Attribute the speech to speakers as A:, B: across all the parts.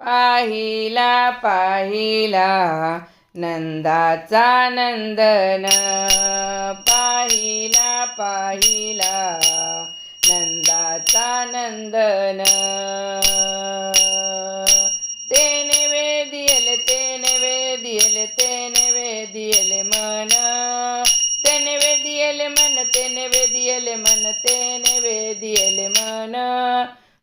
A: पाहिला पाहिला नंदाचा नंदन. पाहिला पाहिला नंदाचा नंदन. तेने वेदियल तेने वेदियल तेने वेदियल मन. तेने वेदियल मन तेने वेदियल मन तेने वेदियल मन.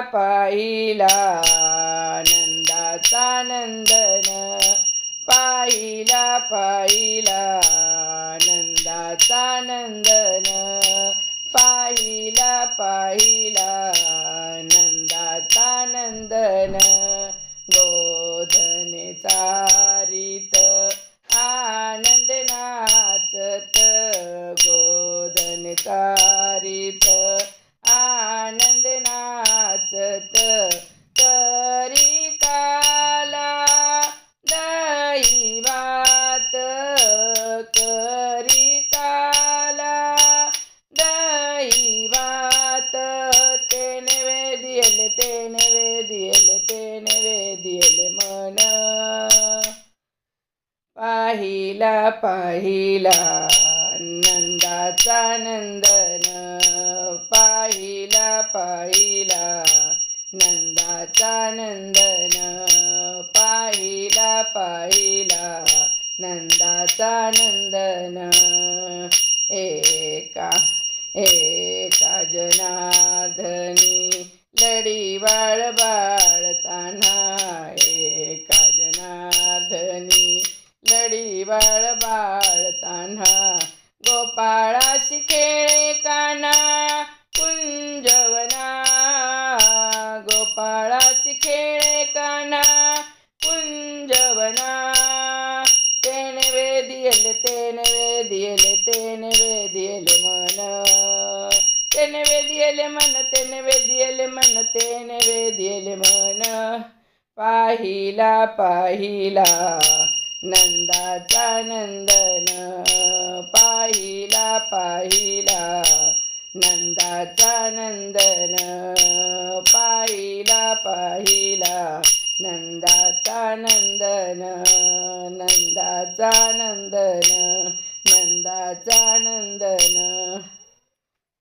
A: पाहिला नंदाचा नंदन पाहिला पाहिला नंदाचा नंदन पाहिला पाहिला नंदाचा नंदन गोधन चारित आनंद नाचत गोधन चारित आनंद नाचत तरी काला दैवात करी काला दैवात तेने वेदियल तेने वेदियल तेने वेदियल मन. पाहिला पाहिला नंदाचा नंदन. पाहिला पाहिला. नंदाचा नंदन पाहिला पाहिला. नंदाचा नंदन एका एका जनार्दनी लढी बाळ बाळताना. एका जनार्दनी लढी बाळ बाळताना. गोपाळाशी खेळे काना तेने वेदियल मन तेने वेदियल मन तेने वेदियल मन पाहिला पाहिला नंदाचा नंदन पाहिला पाहिला नंदाचा नंदन पाहिला पाहिला नंदाचा नंदन नंदाचा नंदन नंदाचा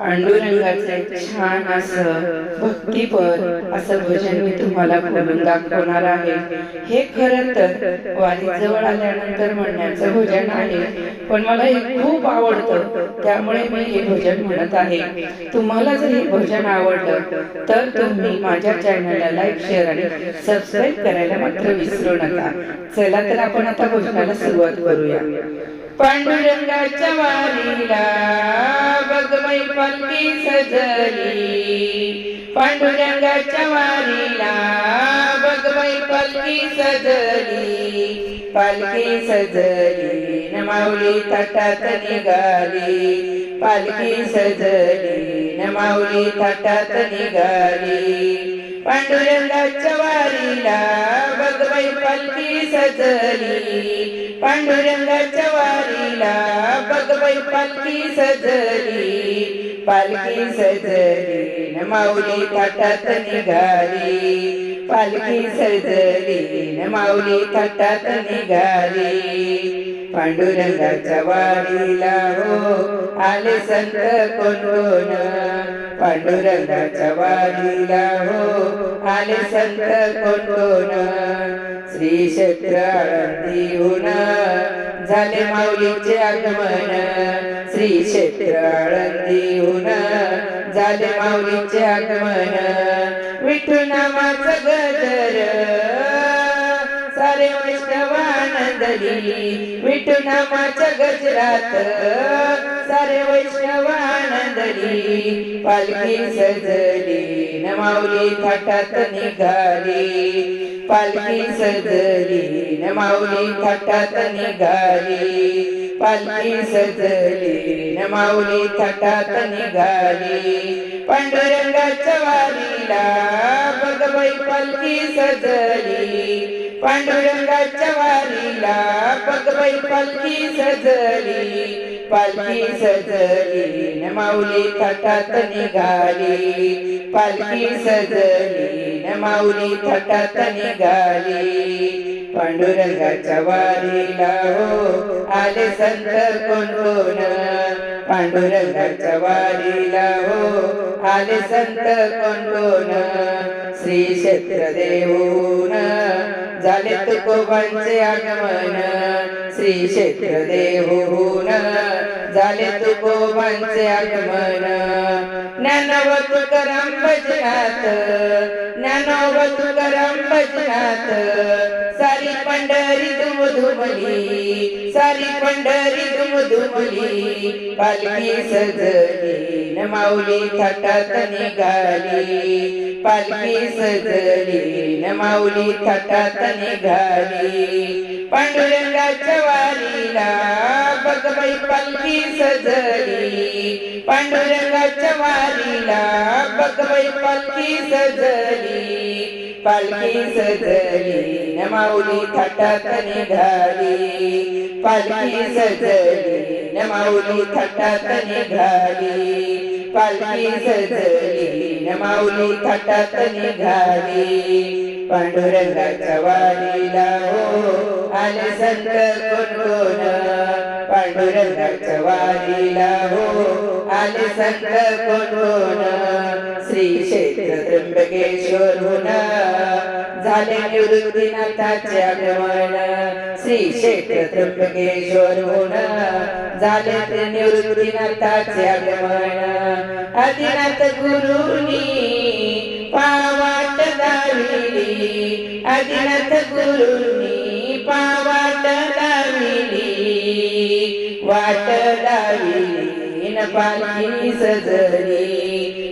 A: पांडुरंगाचे छान असं भक्तिपर असं भजन मी तुम्हाला बोलून दाखवणार आहे. हे खरं तर वारीजवळ आल्यानंतर म्हणण्याचं भजन आहे पण मला हे खूप आवडतं. त्यामुळे मी हे भजन म्हणत आहे. तुम्हाला जर हे भजन आवडलं तर तुम्ही माझ्या चॅनलला लाईक शेअर आणि सबस्क्राईब करायला मात्र विसरू नका. चला तर आपण आता भजनाला सुरुवात करूया. पांडुरंगाच्या वारीला बगमई पालखी सजली. पांडुरंगाच्या वारीला बगमई पालखी सजली. पालखी सजली न माऊली तटात निघाली. पालखी सजली न माऊली तटात निघाली. पांडुरंगाच्या वारीला बगबाई पालखी सजली. पांडुरंगाच्या वारीला बगबाई पालखी सजली. पालखी सजली न माऊली थाटात निघाली. पालखी सजली न माऊली थाटात निघाली. पांडुरंगाच्या वारीला हो आले संत कोण? पांडुरंगाच्या वारीला हो आले संत कोण कोण श्री क्षेत्र आळंदीहून झाले माऊलीचे आगमन. श्री क्षेत्र आळंदीहून झाले माऊलीचे आगमन. विठू नामाचं गजर सारे वैष्णवानंदली विठू नामाच्या गजरात सारे वैष्णव आनंदली पालखी सजली न थाटात निघाली. पालखी सजली न थाटात निघाली. पालखी सजली न थाटात निघाली. पांडुरंगाच्या वारीला बघ बाई पालखी सजली. पांडुरंगाच्या वारीला पगबाई पालखी सजली. पालखी सजली न माऊली थाटात निघाली. पालखी सजली न माऊली थाटात निघाली. पांडुरंगाच्या वारीला हो आले संत कोण कोण पांडुरंगाच्या वारीला हो आले संत कोण कोण श्री क्षेत्र देऊन झाले तुकोबांचे आगमन. श्री क्षेत्र देहून झाले तुकोबांचे आगमन. ज्ञानव तुकाराम भजनात ज्ञानव तुकाराम भजनात सारी पंढरी दुम सारी पंढरी दुम पालखी सजली न माऊली थाटात निघाली. पालखी सजली न माऊली थाटात निघाली. पांडुरंगाच्या वारीला बघ बाई पालखी सजली. पांडुरंगाच्या वारीला बघ बाई पालखी सजली. पालखी सजली न माऊली थाटात निघाली पालखी सजली न माऊली थाटात निघाली पालखी सजली न माऊली थाटात निघाली पांडुरंगाच्या वारीला हो आले संत कोण कोण पांडुरंगाच्या वारीला हो आले संत कोण कोण? श्री क्षेत्र त्र्यंबकेश्वरून झाले निवृत्तीनाथाचे आगमन श्री क्षेत्र त्र्यंबकेश्वरून झाले ते निवृत्तीनाथाचे आगमन आदिनाथ गुरुनी पावाट दाविली आदिनाथ गुरुनी पावाट दाविली वाट दाविली न पालखी सजली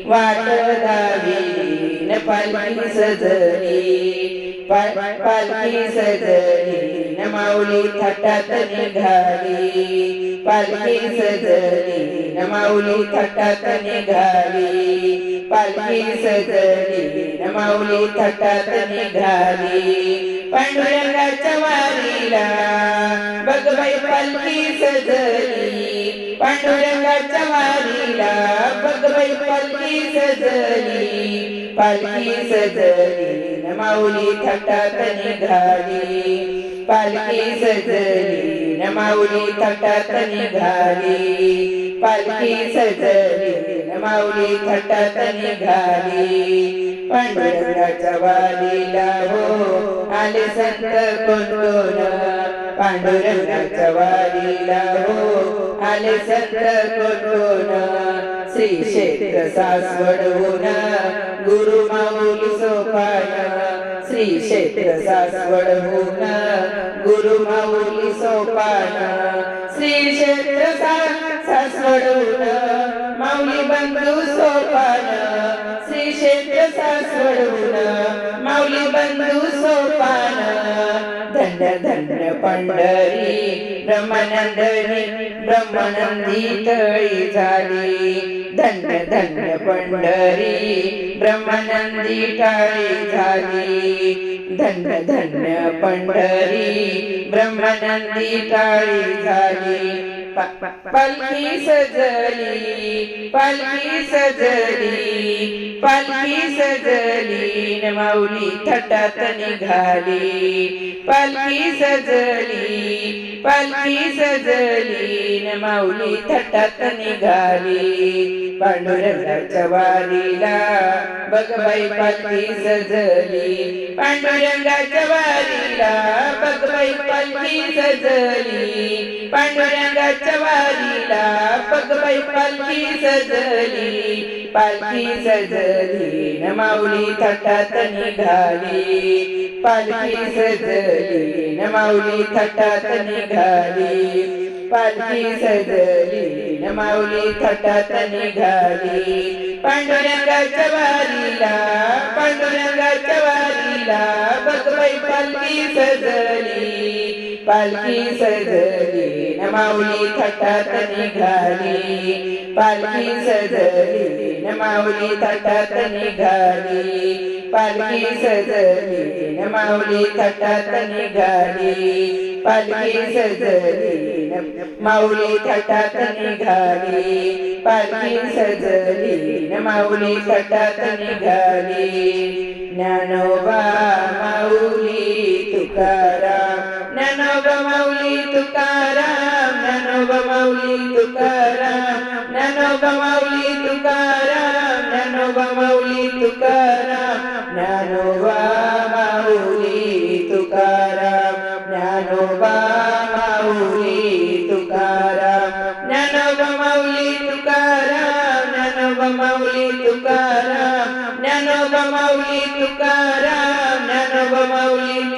A: वाट दाविली न पालखी सजली पालखी सजली न माऊली थटात निघाली. पालखी सजली न माऊली थटात निघाली. पालखी सजली न माऊली थटात निघाली. पांडुरंगाच्या वारीला बघ बाई पालखी सजली पांडुरंगाच्या वारीला बघ पालखी सजली. पालखी सजली माऊली थटात निघाली. पालखी सजली न माऊली थटात निघाली. पालखी सजली न माऊली थटात निघाली. पांडुरंगाच्या वारीला हो आले संत कोण कोण? पांडुरंगाच्या वारीला हो आले सत्र करून श्री क्षेत्र सासवडवून गुरु माऊली सोपान श्री क्षेत्र सासवडवून गुरु माऊली सोपान श्री क्षेत्र सासवडवून माऊली बंधू सोपान श्री क्षेत्र सासवडवून धन्य धन्य पंढरी ब्रह्मानंदरी ब्रह्मानंदी तळी झाली. धन्य धन्य पंढरी ब्रह्मानंदी टाळी झाली. धन्य धन्य पंढरी ब्रह्मानंदी टाळी झाली. प- पालखी सजली पालखी सजली. पालखी सजली न माऊली थटात निघाली. पालखी सजली पालखी सजली न माऊली थटात निघाली. पांडुरंगाच्या वारीला बघ बाई पालखी सजली पांडुरंगाच्या वारीला पै पालखी सजली. पांडुरंगाच्या वारीला पग पै पालखी सजली. पालखी सजली. न माऊली थटात निघाली. पालखी सजली. न माऊली थटात निघाली. पालखी सजली न माऊली थटात निघाली. पांडुरंगाच्या वारीला पांडुरंगाच्या वारीला बघबाई पालखी सजली. पालखी सजली न माऊली थटात निघाली. पालखी सजली न माऊली थटात निघाली. पालखी सजली न माऊली थटात निघाली. पालखी सजली माऊली थटात निघाली पालखी सजली न माऊली थटात निघाली ज्ञानोबा माऊली तुकाराम ज्ञानोबा माऊली तुकाराम ज्ञानोबा माऊली तुकाराम ज्ञानोबा माऊली तुकाराम ज्ञानोबा माऊली तुकाराम.